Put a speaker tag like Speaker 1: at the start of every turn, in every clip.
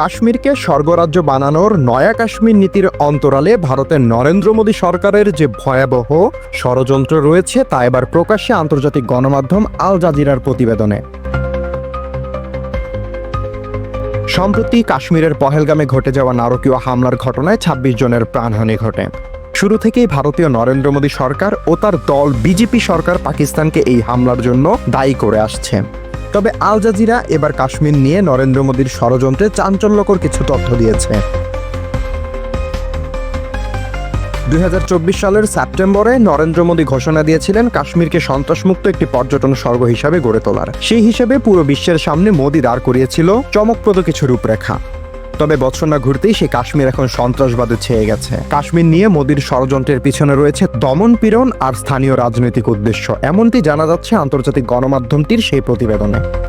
Speaker 1: কাশ্মীরকে স্বর্গরাজ্য বানানোর নয়া কাশ্মীর নীতির অন্তরালে ভারতের নরেন্দ্র মোদী সরকারের যে ভয়াবহ ষড়যন্ত্র রয়েছে, তা এবার প্রকাশ্যে আন্তর্জাতিক গণমাধ্যম আল জাজিরার প্রতিবেদনে। সম্প্রতি কাশ্মীরের পহেলগামে ঘটে যাওয়া নারকীয় হামলার ঘটনায় ২৬ জনের প্রাণহানি ঘটে। শুরু থেকেই ভারতীয় নরেন্দ্র মোদী সরকার ও তার দল বিজেপি সরকার পাকিস্তানকে এই হামলার জন্য দায়ী করে আসছে। তবে আল জাজিরা এবার কাশ্মীর নিয়ে নরেন্দ্র মোদীর ষড়যন্ত্রে চাঞ্চল্যকর কিছু তথ্য দিয়েছে। দুই হাজার চব্বিশ সালের সেপ্টেম্বরে নরেন্দ্র মোদী ঘোষণা দিয়েছিলেন কাশ্মীরকে সন্ত্রাসমুক্ত একটি পর্যটন স্বর্গ হিসাবে গড়ে তোলার। সেই হিসেবে পুরো বিশ্বের সামনে মোদী দাঁড় করিয়েছিল চমকপ্রদ কিছু রূপরেখা। তবে বছর না ঘুরতেই সে কাশ্মীর এখন সন্ত্রাসবাদে ছেয়ে গেছে। কাশ্মীর নিয়ে মোদীর ষড়যন্ত্রের পিছনে রয়েছে দমন পীড়ন আর স্থানীয় রাজনৈতিক উদ্দেশ্য। এমনটি জানা যাচ্ছে আন্তর্জাতিক গণমাধ্যমটির সেই প্রতিবেদনে।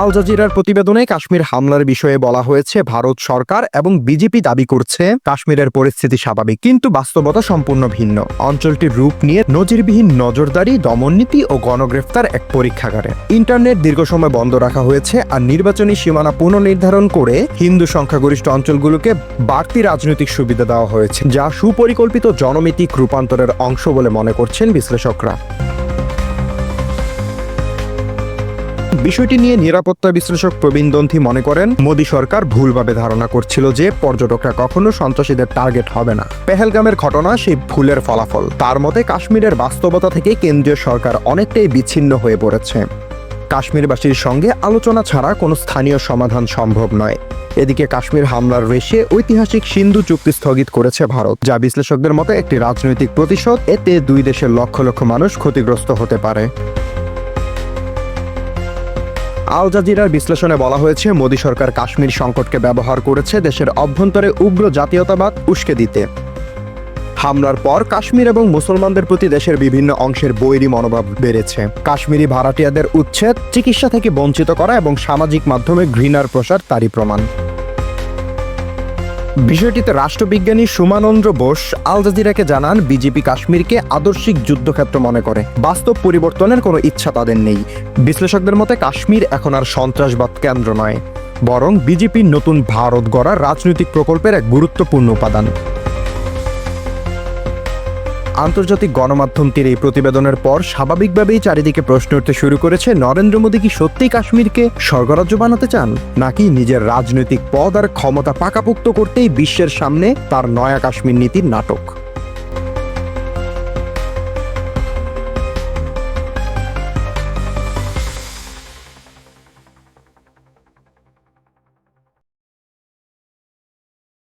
Speaker 1: আল জাজিরার প্রতিবেদনে কাশ্মীর হামলার বিষয়ে বলা হয়েছে, ভারত সরকার এবং বিজেপি দাবি করছে, কাশ্মীরের পরিস্থিতি স্বাভাবিক কিন্তু বাস্তবতা সম্পূর্ণ ভিন্ন। অঞ্চলটির রূপ নিয়ে নজিরবিহীন নজরদারি দমননীতি ও গণগ্রেফতার এক পরীক্ষাগারে। ইন্টারনেট দীর্ঘ সময় বন্ধ রাখা হয়েছে আর নির্বাচনী সীমানা পুনর্নির্ধারণ করে হিন্দু সংখ্যাগরিষ্ঠ অঞ্চলগুলোকে বাড়তি রাজনৈতিক সুবিধা দেওয়া হয়েছে, যা সুপরিকল্পিত জনমিতিক রূপান্তরের অংশ বলে মনে করছেন বিশ্লেষকরা। বিষয়টি নিয়ে নিরাপত্তা বিশ্লেষক প্রবীণ দন্থি মনে করেন, মোদী সরকার ভুলভাবে ধারণা করছিল যে পর্যটকরা কখনো সন্ত্রাসীদের টার্গেট হবে না। পেহেলগামের ঘটনা সেই ভুলের ফলাফল। তার মতে, কাশ্মীরের বাস্তবতা থেকে কেন্দ্রীয় সরকার অনেকটাই বিচ্ছিন্ন হয়ে পড়েছে। কাশ্মীরবাসীর সঙ্গে আলোচনা ছাড়া কোনো স্থানীয় সমাধান সম্ভব নয়। এদিকে কাশ্মীর হামলার রেশে ঐতিহাসিক সিন্ধু চুক্তি স্থগিত করেছে ভারত, যা বিশ্লেষকদের মতে একটি রাজনৈতিক প্রতিশোধ, এতে দুই দেশের লক্ষ লক্ষ মানুষ ক্ষতিগ্রস্ত হতে পারে। আল জাজিরার বিশ্লেষণে বলা হয়েছে, মোদী সরকার কাশ্মীর সংকটকে ব্যবহার করেছে দেশের অভ্যন্তরে উগ্র জাতীয়তাবাদ উস্কে দিতে। হামলার পর কাশ্মীর এবং মুসলমানদের প্রতি দেশের বিভিন্ন অংশের বৈরী মনোভাব বেড়েছে। কাশ্মীরি ভাড়াটিয়াদের উচ্ছেদ, চিকিৎসা থেকে বঞ্চিত করা এবং সামাজিক মাধ্যমে ঘৃণার প্রসার তারই প্রমাণ। বিষয়টিতে রাষ্ট্রবিজ্ঞানী সুমানন্দ্র বোস আল জাজিরাকে জানান, বিজেপি কাশ্মীরকে আদর্শিক যুদ্ধক্ষেত্র মনে করে। বাস্তব পরিবর্তনের কোনো ইচ্ছা তাদের নেই। বিশ্লেষকদের মতে, কাশ্মীর এখন আর সন্ত্রাসবাদ কেন্দ্র নয়, বরং বিজেপির নতুন ভারত গড়ার রাজনৈতিক প্রকল্পের এক গুরুত্বপূর্ণ উপাদান। আন্তর্জাতিক গণমাধ্যমটির এই প্রতিবেদনের পর স্বাভাবিকভাবেই চারিদিকে প্রশ্ন উঠতে শুরু করেছে, নরেন্দ্র মোদী কি সত্যিই কাশ্মীরকে স্বর্গরাজ্য বানাতে চান? নাকি নিজের রাজনৈতিক পদ আর ক্ষমতা পাকাপুক্ত করতেই বিশ্বের সামনে তার নয়া কাশ্মীর নীতির নাটক?